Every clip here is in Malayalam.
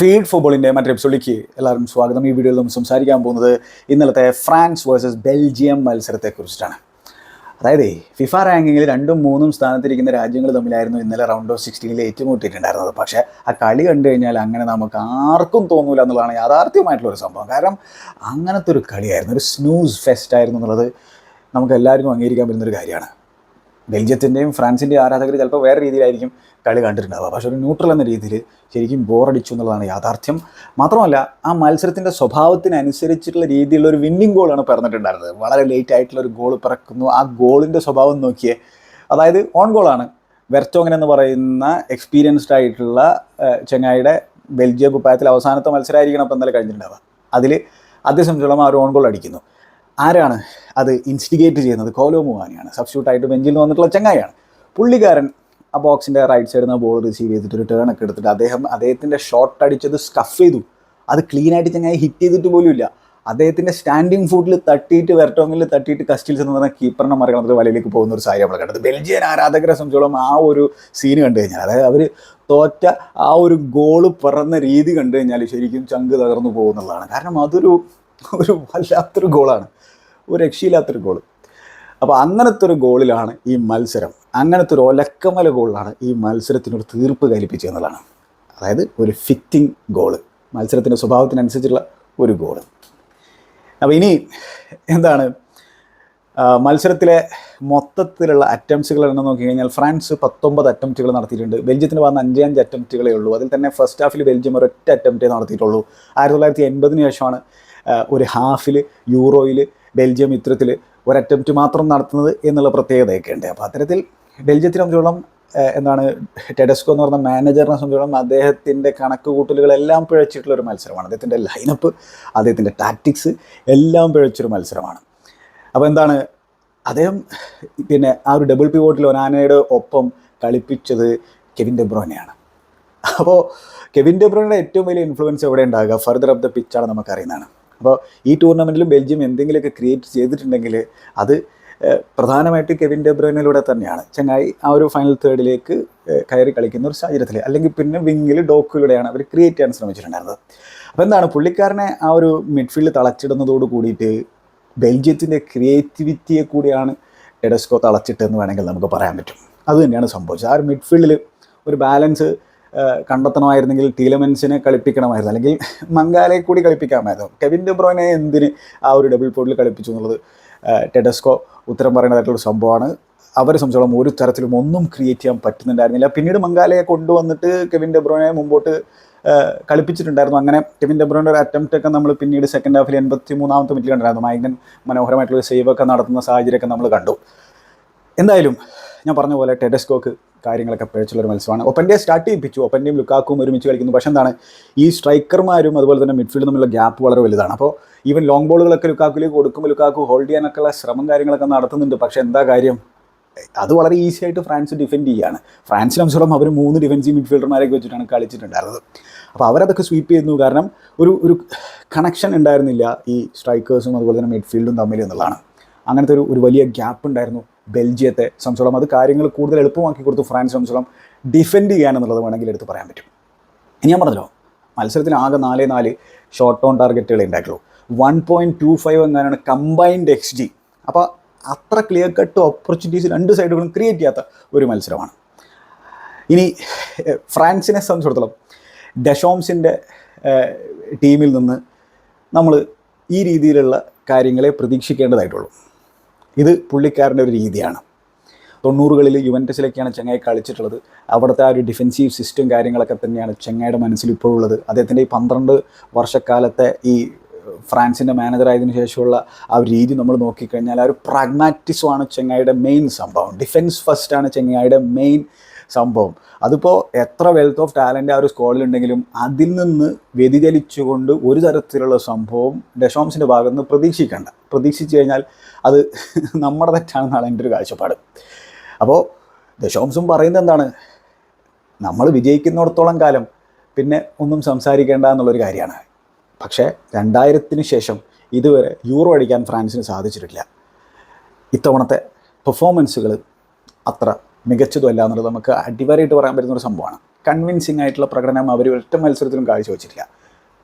ഫീഡ് ഫുട്ബോളിന്റെ മറ്റൊരു എപ്പിസോഡിലേക്ക് എല്ലാവർക്കും സ്വാഗതം. ഈ വീഡിയോയിൽ നമ്മൾ സംസാരിക്കാൻ പോകുന്നത് ഇന്നലത്തെ ഫ്രാൻസ് വേഴ്സസ് ബെൽജിയം മത്സരത്തെക്കുറിച്ചിട്ടാണ്. അതായത് ഫിഫ റാങ്കിങ്ങിൽ രണ്ടും മൂന്നും സ്ഥാനത്തിരിക്കുന്ന രാജ്യങ്ങൾ തമ്മിലായിരുന്നു ഇന്നലെ റൗണ്ട് ഓഫ് സിക്സ്റ്റീനിൽ ഏറ്റുമുട്ടിയിട്ടുണ്ടായിരുന്നത്. പക്ഷേ ആ കളി കണ്ടു കഴിഞ്ഞാൽ അങ്ങനെ നമുക്ക് ആർക്കും തോന്നൂല എന്നുള്ളതാണ് യാഥാർത്ഥ്യമായിട്ടുള്ള ഒരു സംഭവം. കാരണം അങ്ങനത്തെ ഒരു കളിയായിരുന്നു. ഒരു സ്നൂസ് ഫെസ്റ്റ് ആയിരുന്നു എന്നുള്ളത് നമുക്ക് എല്ലാവർക്കും അംഗീകരിക്കാൻ പറ്റുന്നൊരു കാര്യമാണ്. ബെൽജിയത്തിന്റെയും ഫ്രാൻസിന്റെയും ആരാധകർ ചിലപ്പോൾ വേറെ രീതിയിലായിരിക്കും കളി കണ്ടിട്ടുണ്ടാവുക. പക്ഷേ ഒരു ന്യൂട്രൽ എന്ന രീതിയിൽ ശരിക്കും ബോറടിച്ചു എന്നുള്ളതാണ് യാഥാർത്ഥ്യം. മാത്രമല്ല ആ മത്സരത്തിന്റെ സ്വഭാവത്തിനനുസരിച്ചിട്ടുള്ള രീതിയിലുള്ള ഒരു വിന്നിംഗ് ഗോളാണ് പിറന്നിട്ടുണ്ടായിരുന്നത്. വളരെ ലേറ്റ് ആയിട്ടുള്ള ഒരു ഗോൾ പിറക്കുന്നു. ആ ഗോളിന്റെ സ്വഭാവം നോക്കിയേ അതായത് ഓൺ ഗോളാണ് വെർച്ചോങ്ങൻ എന്ന് പറയുന്ന എക്സ്പീരിയൻസ്ഡ് ആയിട്ടുള്ള ചെങ്ങായിയുടെ ബെൽജിയം കുപ്പായത്തിൽ അവസാനത്തെ മത്സരമായിരിക്കണം അപ്പം ഇന്നലെ കഴിഞ്ഞിട്ടുണ്ടാവുക. അതിൽ അതേ സംബന്ധിച്ചോളം ആ ഒരു ഓൺ ഗോൾ അടിക്കുന്നു. ആരാണ് അത് ഇൻസ്റ്റിഗേറ്റ് ചെയ്യുന്നത്? കോലോ മുവാനിയാണ്. സബ്സ്റ്റിറ്റ്യൂട്ടായിട്ട് ബെഞ്ചിൽ വന്നിട്ടുള്ള ചങ്ങായാണ് പുള്ളിക്കാരൻ ആ ബോക്സിന്റെ റൈറ്റ് സൈഡിൽ നിന്ന് ബോൾ റിസീവ് ചെയ്തിട്ട് ഒരു ടേൺ ഒക്കെ എടുത്തിട്ട് അദ്ദേഹം അദ്ദേഹത്തിന്റെ ഷോട്ട് അടിച്ചത് സ്കഫ് ചെയ്തു. അത് ക്ലീൻ ആയിട്ട് ചങ്ങായി ഹിറ്റ് ചെയ്തിട്ട് പോലുമില്ല അദ്ദേഹത്തിന്റെ സ്റ്റാൻഡിങ് ഫുട്ടിൽ തട്ടിയിട്ട് വെർട്ടോങ്ങിൽ തട്ടിയിട്ട് കസ്റ്റിൽസ് എന്ന് പറഞ്ഞാൽ കീപ്പറിനെ മറികടന്നിട്ട് വലയിലേക്ക് പോകുന്ന ഒരു സാരി നമ്മൾ കണ്ടത്. ബെൽജിയൻ ആരാധകരെ സംബന്ധിച്ചോളം ആ ഒരു സീന് കണ്ടു കഴിഞ്ഞാൽ അതായത് അവർ തോറ്റ ആ ഒരു ഗോൾ പിറന്ന രീതി കണ്ടു കഴിഞ്ഞാൽ ശരിക്കും ചങ്ക് തകർന്നു പോകുന്നുള്ളതാണ്. കാരണം അതൊരു ഒരു വല്ലാത്തൊരു ഗോളാണ്. ഒരു രക്ഷയില്ലാത്തൊരു ഗോൾ അപ്പോൾ അങ്ങനത്തെ ഒരു ഗോളിലാണ് ഈ മത്സരം. അങ്ങനത്തെ ഒരു ഒലക്കമല ഗോളിലാണ് ഈ മത്സരത്തിനൊരു തീർപ്പ് കൽപ്പിച്ചത് എന്നുള്ളതാണ്. അതായത് ഒരു ഫിറ്റിംഗ് ഗോൾ മത്സരത്തിന്റെ സ്വഭാവത്തിനനുസരിച്ചുള്ള ഒരു ഗോൾ അപ്പോൾ ഇനി എന്താണ്? മത്സരത്തിലെ മൊത്തത്തിലുള്ള അറ്റംപ്റ്റ്സുകൾ എണ്ണം നോക്കി കഴിഞ്ഞാൽ ഫ്രാൻസ് പത്തൊമ്പത് അറ്റംപ്റ്റുകൾ നടത്തിയിട്ടുണ്ട്. ബെൽജിയത്തിന് വന്ന അഞ്ച് അഞ്ച് അറ്റംപ്റ്റുകളേ ഉള്ളൂ. അതിൽ തന്നെ ഫസ്റ്റ് ഹാഫിൽ ബെൽജിയം ഒരൊറ്റ അറ്റംപ്റ്റേ നടത്തിയിട്ടുള്ളൂ. ആയിരത്തി തൊള്ളായിരത്തി എൺപതിന് ശേഷമാണ് ഒരു ഹാഫിൽ യൂറോയിൽ ബെൽജിയം ഇത്തരത്തിൽ ഒരു അറ്റംപ്റ്റ് മാത്രം നടത്തുന്നത് എന്നുള്ള പ്രത്യേകതയൊക്കെ ഉണ്ട്. അപ്പോൾ അത്തരത്തിൽ ബെൽജിയത്തിനെ സംബന്ധിച്ചോളം എന്താണ് ടെഡസ്കോ എന്ന് പറഞ്ഞ മാനേജറിനെ സംബന്ധിച്ചോളം അദ്ദേഹത്തിന്റെ കണക്ക് കൂട്ടലുകളെല്ലാം പിഴച്ചിട്ടുള്ള ഒരു മത്സരമാണ്. അദ്ദേഹത്തിന്റെ ലൈനപ്പ് അദ്ദേഹത്തിന്റെ ടാക്ടിക്സ് എല്ലാം പിഴച്ചൊരു മത്സരമാണ്. അപ്പോൾ എന്താണ് അദ്ദേഹം പിന്നെ ആ ഒരു ഡബിൾ പിവോട്ടിൽ ഒനാനയുടെ ഒപ്പം കളിപ്പിച്ചത് കെവിൻ ഡെബ്രോനെയാണ് അപ്പോൾ കെവിൻ ഡെബ്രോയുടെ ഏറ്റവും വലിയ ഇൻഫ്ലുവൻസ് എവിടെ ഉണ്ടാകുക ഫർദർ ഓഫ് ദ പിച്ചാണ് നമുക്കറിയുന്നതാണ്. അപ്പോൾ ഈ ടൂർണമെന്റിലും ബെൽജിയം എന്തെങ്കിലുമൊക്കെ ക്രിയേറ്റ് ചെയ്തിട്ടുണ്ടെങ്കിൽ അത് പ്രധാനമായിട്ട് കെവിൻ ഡെബ്രോയിനിലൂടെ തന്നെയാണ്. ചങ്ങായി ആ ഒരു ഫൈനൽ തേർഡിലേക്ക് കയറി കളിക്കുന്ന ഒരു സാഹചര്യത്തിൽ അല്ലെങ്കിൽ പിന്നെ വിങ്ങിൽ ഡോക്കിലൂടെയാണ് അവർ ക്രിയേറ്റ് ചെയ്യാൻ ശ്രമിച്ചിട്ടുണ്ടായിരുന്നത്. അപ്പോൾ എന്താണ് പുള്ളിക്കാരനെ ആ ഒരു മിഡ്ഫീൽഡ് തളച്ചിടുന്നതോട് കൂടിയിട്ട് ബെൽജിയത്തിന്റെ ക്രിയേറ്റിവിറ്റിയെ കൂടിയാണ് എഡസ്കോ തളച്ചിട്ടെന്ന് വേണമെങ്കിൽ നമുക്ക് പറയാൻ പറ്റും. അതുതന്നെയാണ് സംഭവിച്ചത്. ആ ഒരു മിഡ്ഫീൽഡിൽ ഒരു ബാലൻസ് കണ്ടെത്തണമായിരുന്നെങ്കിൽ ടീലമെൻസിനെ കളിപ്പിക്കണമായിരുന്നു. അല്ലെങ്കിൽ മംഗാലെ കൂടി കളിപ്പിക്കാമായിരുന്നു. കെവിൻ ഡെബ്രോനെ എന്തിന് ആ ഒരു ഡബിൾ പോർട്ടിൽ കളിപ്പിച്ചു എന്നുള്ളത് ടെഡസ്കോ ഉത്തരം പറയുന്നതായിട്ടുള്ള സംഭവമാണ്. അവരെ സംബന്ധിച്ചോളം ഒരു തരത്തിലും ഒന്നും ക്രിയേറ്റ് ചെയ്യാൻ പറ്റുന്നുണ്ടായിരുന്നില്ല. പിന്നീട് മംഗാലയെ കൊണ്ടുവന്നിട്ട് കെവിൻ ഡെബ്രോനെ മുമ്പോട്ട് കളിപ്പിച്ചിട്ടുണ്ടായിരുന്നു. അങ്ങനെ കെവിൻ ഡെബ്രോന്റെ ഒരു അറ്റംപ്റ്റ് ഒക്കെ നമ്മൾ പിന്നീട് സെക്കൻഡ് ഹാഫിൽ എൺപത്തി മൂന്നാമത്തെ മിനിറ്റിൽ കണ്ടായിരുന്നു മൈങ്കൻ മനോഹരമായിട്ടുള്ള സേവൊക്കെ നടത്തുന്ന സാഹചര്യമൊക്കെ നമ്മൾ കണ്ടു. എന്തായാലും ഞാൻ പറഞ്ഞ പോലെ ടെഡസ്കോക്ക് കാര്യങ്ങളൊക്കെ പേച്ചുള്ള ഒരു മത്സരമാണ്. ഒപ്പന്റെ സ്റ്റാർട്ട് ചെയ്യിപ്പിച്ചു. ഒപ്പന്റെയും ലുക്കാക്കും ഒരുമിച്ച് കളിക്കുന്നു. പക്ഷേ എന്താണ്? ഈ സ്ട്രൈക്കർമാരും അതുപോലെ തന്നെ മിഡ്ഫീൽഡ് തമ്മിലുള്ള ഗ്യാപ്പ് വളരെ വലുതാണ്. അപ്പോൾ ഈവൻ ലോങ് ബോളുകളൊക്കെ ലുക്കാക്കിലേക്ക് കൊടുക്കുമ്പോൾ ലുക്കാക്കു ഹോൾഡ് ചെയ്യാനൊക്കെയുള്ള ശ്രമം കാര്യങ്ങളൊക്കെ നടത്തുന്നുണ്ട്. പക്ഷേ എന്താ കാര്യം? അത് വളരെ ഈസി ആയിട്ട് ഫ്രാൻസ് ഡിഫെൻഡ് ചെയ്യുകയാണ് ഫ്രാൻസിനെ സംബന്ധിച്ചോളം അവർ മൂന്ന് ഡിഫൻസീവ് മിഡ്ഫീൽഡർമാരൊക്കെ വെച്ചിട്ടാണ് കളിച്ചിട്ടുണ്ടായിരുന്നത്. അപ്പോൾ അവരതൊക്കെ സ്വീപ്പ് ചെയ്യുന്നു. കാരണം ഒരു ഒരു കണക്ഷൻ ഉണ്ടായിരുന്നില്ല ഈ സ്ട്രൈക്കേഴ്സും അതുപോലെ തന്നെ മിഡ്ഫീൽഡും തമ്മിൽ എന്നുള്ളതാണ്. അങ്ങനത്തെ ഒരു ഒരു വലിയ ഗ്യാപ്പ് ഉണ്ടായിരുന്നു. ബെൽജിയത്തെ സംബന്ധിച്ചോളം അത് കാര്യങ്ങൾ കൂടുതൽ എളുപ്പമാക്കി കൊടുത്തു ഫ്രാൻസ് സംബന്ധിച്ചോളം ഡിഫെൻഡ് ചെയ്യാനെന്നുള്ളത് വേണമെങ്കിൽ എടുത്ത് പറയാൻ പറ്റും. ഇനി ഞാൻ പറഞ്ഞല്ലോ മത്സരത്തിൽ ആകെ നാലേ നാല് ഷോർട്ട് ഓൺ ടാർഗറ്റുകൾ ഉണ്ടായിട്ടുള്ളൂ. One point two five combined X G അപ്പോൾ അത്ര ക്ലിയർ കട്ട് ഓപ്പർച്യൂണിറ്റീസ് രണ്ട് സൈഡുകളും ക്രിയേറ്റ് ചെയ്യാത്ത ഒരു മത്സരമാണ്. ഇനി ഫ്രാൻസിനെ സംബന്ധിച്ചിടത്തോളം ഡെഷോംസിന്റെ ടീമിൽ നിന്ന് നമ്മൾ ഈ രീതിയിലുള്ള കാര്യങ്ങളെ പ്രതീക്ഷിക്കേണ്ടതായിട്ടുള്ളൂ. ഇത് പുള്ളിക്കാരന്റെ ഒരു രീതിയാണ്. തൊണ്ണൂറുകളിൽ യുവന്റസിലൊക്കെയാണ് ചെങ്ങായി കളിച്ചിട്ടുള്ളത്. അവിടുത്തെ ആ ഒരു ഡിഫെൻസീവ് സിസ്റ്റം കാര്യങ്ങളൊക്കെ തന്നെയാണ് ചെങ്ങായിയുടെ മനസ്സിൽ ഇപ്പോഴുള്ളത് അദ്ദേഹത്തിന്റെ ഈ പന്ത്രണ്ട് വർഷക്കാലത്തെ ഈ ഫ്രാൻസിന്റെ മാനേജറായതിനു ശേഷമുള്ള ആ ഒരു രീതി നമ്മൾ നോക്കിക്കഴിഞ്ഞാൽ ആ ഒരു പ്രാഗ്മാറ്റിസമാണ് ചെങ്ങായിയുടെ മെയിൻ സംഭവം. ഡിഫെൻസ് ഫസ്റ്റാണ് ചെങ്ങായിയുടെ മെയിൻ സംഭവം. അതിപ്പോൾ എത്ര വെൽത്ത് ഓഫ് ടാലന്റ് ആ ഒരു സ്കോളിലുണ്ടെങ്കിലും അതിൽ നിന്ന് വ്യതിചലിച്ചുകൊണ്ട് ഒരു തരത്തിലുള്ള സംഭവം ഡെഷോംസിന്റെ ഭാഗത്ത് നിന്ന് പ്രതീക്ഷിക്കേണ്ട. പ്രതീക്ഷിച്ചു കഴിഞ്ഞാൽ അത് നമ്മുടെ തെറ്റാണെന്നാണ് എന്റെ ഒരു കാഴ്ചപ്പാട്. അപ്പോൾ ദശോംസും പറയുന്നത് എന്താണ്? നമ്മൾ വിജയിക്കുന്നിടത്തോളം കാലം പിന്നെ ഒന്നും സംസാരിക്കേണ്ട എന്നുള്ളൊരു കാര്യമാണ്. പക്ഷേ രണ്ടായിരത്തിന് ശേഷം ഇതുവരെ യൂറോ അടിക്കാൻ ഫ്രാൻസിന് സാധിച്ചിട്ടില്ല. ഇത്തവണത്തെ പെർഫോമൻസുകൾ അത്ര മികച്ചതുമല്ല എന്നുള്ളത് നമുക്ക് അടിവരായിട്ട് പറയാൻ പറ്റുന്ന ഒരു സംഭവമാണ്. കൺവിൻസിങ് ആയിട്ടുള്ള പ്രകടനം അവർ ഒറ്റ മത്സരത്തിലും കാഴ്ചവെച്ചിട്ടില്ല.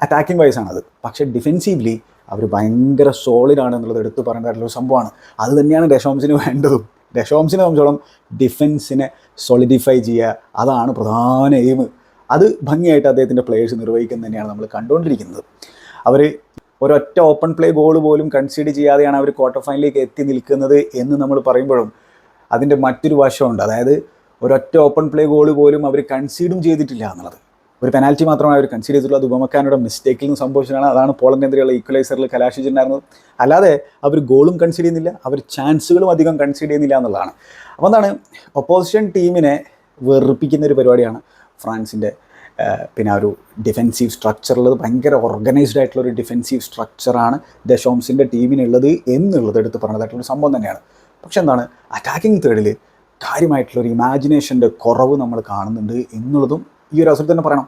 അറ്റാക്കിംഗ് വൈസ് ആണത്. പക്ഷേ ഡിഫെൻസീവ്ലി അവർ ഭയങ്കര സോളിഡാണ് എന്നുള്ളത് എടുത്തു പറയേണ്ടതായിട്ടുള്ള ഒരു സംഭവമാണ്. അത് തന്നെയാണ് ഡെഷോംസിന് വേണ്ടതും. ഡെഷോംസിനെ സംബന്ധിച്ചോളം ഡിഫെൻസിനെ സോളിഡിഫൈ ചെയ്യുക അതാണ് പ്രധാന എയിം അത് ഭംഗിയായിട്ട് അദ്ദേഹത്തിന്റെ പ്ലേയേഴ്സ് നിർവഹിക്കുന്നത് തന്നെയാണ് നമ്മൾ കണ്ടുകൊണ്ടിരിക്കുന്നത്. അവർ ഒരൊറ്റ ഓപ്പൺ പ്ലേ ഗോൾ പോലും കൺസീഡ് ചെയ്യാതെയാണ് അവർ ക്വാർട്ടർ ഫൈനലിലേക്ക് എത്തി നിൽക്കുന്നത് എന്ന് നമ്മൾ പറയുമ്പോഴും അതിന്റെ മറ്റൊരു വശമുണ്ട്. അതായത് ഒരൊറ്റ ഓപ്പൺ പ്ലേ ഗോൾ പോലും അവർ കൺസീഡും ചെയ്തിട്ടില്ല എന്നുള്ളത്. ഒരു പെനാൽറ്റി മാത്രമാണ് അവർ കൺസീഡ് ചെയ്തിട്ടുള്ളത് അത് ഉപമക്കാനോട് മിസ്റ്റേക്കിൽ നിന്ന് സംഭവിച്ചതാണ്. അതാണ് പോളണ്ടിനെതിരെയുള്ള ഈക്വലൈസറിൽ കലാശിച്ചിട്ടുണ്ടായിരുന്നത്. അല്ലാതെ അവർ ഗോളും കൺസീഡ് ചെയ്യുന്നില്ല. അവർ ചാൻസുകളും അധികം കൺസീഡ് ചെയ്യുന്നില്ല എന്നുള്ളതാണ്. അപ്പോൾ എന്താണ്? ഒപ്പോസിഷൻ ടീമിനെ വെറുപ്പിക്കുന്ന ഒരു പരിപാടിയാണ് ഫ്രാൻസിന്റെ പിന്നെ ഒരു ഡിഫെൻസീവ് സ്ട്രക്ചറുള്ളത് ഭയങ്കര ഓർഗനൈസ്ഡ് ആയിട്ടുള്ള ഒരു ഡിഫെൻസീവ് സ്ട്രക്ചറാണ് ദശോംസിന്റെ ടീമിനുള്ളത് എന്നുള്ളത് എടുത്ത് പറഞ്ഞതായിട്ടുള്ള സംഭവം തന്നെയാണ്. പക്ഷെ എന്താണ് അറ്റാക്കിംഗ് തേർഡിൽ കാര്യമായിട്ടുള്ള ഒരു ഇമാജിനേഷന്റെ കുറവ് നമ്മൾ കാണുന്നുണ്ട് എന്നുള്ളതും ഈ ഒരു അവസരത്തിൽ തന്നെ പറയണം.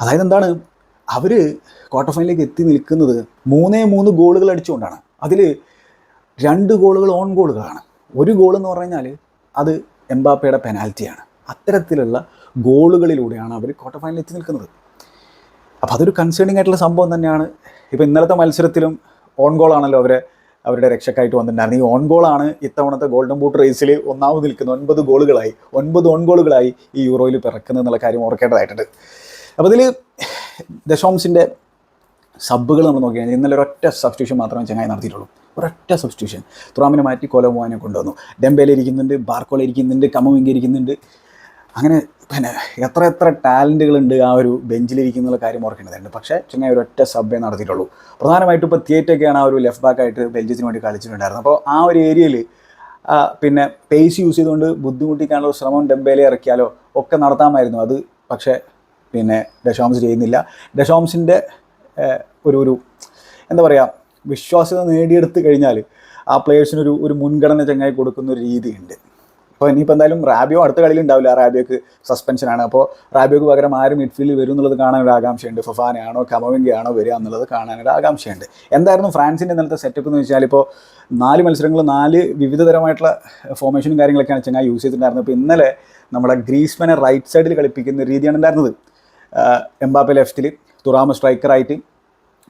അതായത് എന്താണ് അവർ ക്വാർട്ടർ ഫൈനലിലേക്ക് എത്തി നിൽക്കുന്നത് മൂന്നേ മൂന്ന് ഗോളുകൾ അടിച്ചുകൊണ്ടാണ്. അതിൽ രണ്ട് ഗോളുകൾ ഓൺ ഗോളുകളാണ്. ഒരു ഗോൾ എന്ന് പറഞ്ഞു കഴിഞ്ഞാൽ അത് എംബാപ്പയുടെ പെനാൽറ്റിയാണ് അത്തരത്തിലുള്ള ഗോളുകളിലൂടെയാണ് അവർ ക്വാർട്ടർ ഫൈനലിൽ എത്തി നിൽക്കുന്നത്. അപ്പോൾ അതൊരു കൺസേണിംഗ് ആയിട്ടുള്ള സംഭവം തന്നെയാണ്. ഇപ്പോൾ ഇന്നലത്തെ മത്സരത്തിലും ഓൺ ഗോളാണല്ലോ അവരെ അവരുടെ രക്ഷക്കായിട്ട് വന്നിട്ടുണ്ടായിരുന്നു. ഈ ഓൺ ഗോളാണ് ഇത്തവണത്തെ ഗോൾഡൻ ബൂട്ട് റേസിൽ ഒന്നാമത് നിൽക്കുന്ന ഒൻപത് ഗോളുകളായി ഒൻപത് ഓൺ ഗോളുകളായി ഈ യൂറോയിൽ പിറക്കുന്നത് എന്നുള്ള കാര്യം ഓർക്കേണ്ടതായിട്ടുണ്ട്. അപ്പോൾ ഇതിൽ ദശോംസിന്റെ സബ്ബുകൾ നമ്മൾ നോക്കിയാൽ ഇന്നലെ ഒരൊറ്റ സബ്സ്റ്റിറ്റ്യൂഷൻ മാത്രമേ ചങ്ങായി നടത്തിയിട്ടുള്ളൂ. ഒരൊറ്റ സബ്സ്റ്റിറ്റ്യൂഷൻ തുറാമിനെ മാറ്റി കൊലമോനെ കൊണ്ടുവന്നു. ഡെമ്പേലിരിക്കുന്നുണ്ട് ബാർക്കോളിരിക്കുന്നുണ്ട് ഇരിക്കുന്നുണ്ട്. അങ്ങനെ പിന്നെ എത്ര എത്ര ടാലന്റുകളുണ്ട് ആ ഒരു ബെഞ്ചിലിരിക്കുന്ന കാര്യം ഓർക്കേണ്ടതുണ്ട്. പക്ഷേ ഒരു ഒറ്റ സബ്ബേ നടത്തിയിട്ടുള്ളൂ. പ്രധാനമായിട്ടും ഇപ്പോൾ തിയേറ്റൊക്കെയാണ് ആ ഒരു ലെഫ്റ്റ് ബാക്ക് ആയിട്ട് ബെൽജിയത്തിന് വേണ്ടി കളിച്ചിട്ടുണ്ടായിരുന്നത്. അപ്പോൾ ആ ഒരു ഏരിയയിൽ പിന്നെ പേസ് യൂസ് ചെയ്തുകൊണ്ട് ബുദ്ധിമുട്ടിക്കാനുള്ള ശ്രമം ഡെമ്പേലെ ഇറക്കിയാലോ ഒക്കെ നടത്താമായിരുന്നു. അത് പക്ഷേ പിന്നെ ഡഷോംസ് ചെയ്യുന്നില്ല. ഡഷോംസിന്റെ ഒരു ഒരു എന്താ പറയുക വിശ്വാസ്യത നേടിയെടുത്ത് കഴിഞ്ഞാൽ ആ പ്ലേയേഴ്സിനൊരു ഒരു മുൻഗണന ചങ്ങായി കൊടുക്കുന്ന ഒരു രീതിയുണ്ട്. അപ്പോൾ ഇനിയിപ്പോൾ എന്തായാലും റാബിയോ അടുത്ത കളിയിൽ ഉണ്ടാവില്ല. റാബിയോക്ക് സസ്പെൻഷനാണ് അപ്പോൾ റാബിയോക്ക് പകരം ആര് മിഡ്ഫീൽഡിൽ വരും എന്നുള്ളത് കാണാനൊരു ആകാംക്ഷയുണ്ട്. ഫഫാനയാണോ കമവിങ്കയാണോ വരിക എന്നുള്ളത് കാണാനൊരു ആകാംക്ഷയുണ്ട്. എന്തായിരുന്നു ഫ്രാൻസിന്റെ ഇന്നലത്തെ സെറ്റപ്പ് എന്ന് വെച്ചാൽ ഇപ്പോൾ നാല് മത്സരങ്ങൾ നാല് വിവിധതരമായിട്ടുള്ള ഫോമേഷനും കാര്യങ്ങളൊക്കെയാണ് ചങ്ങായി യൂസ് ചെയ്തിട്ടുണ്ടായിരുന്നത്. അപ്പോൾ ഇന്നലെ നമ്മുടെ ഗ്രീസ്മനെ റൈറ്റ് സൈഡിൽ കളിപ്പിക്കുന്ന രീതിയാണ് ഉണ്ടായിരുന്നത് എംബാപ്പെ ലെഫ്റ്റിൽ തുറാമ സ്ട്രൈക്കറായിട്ട്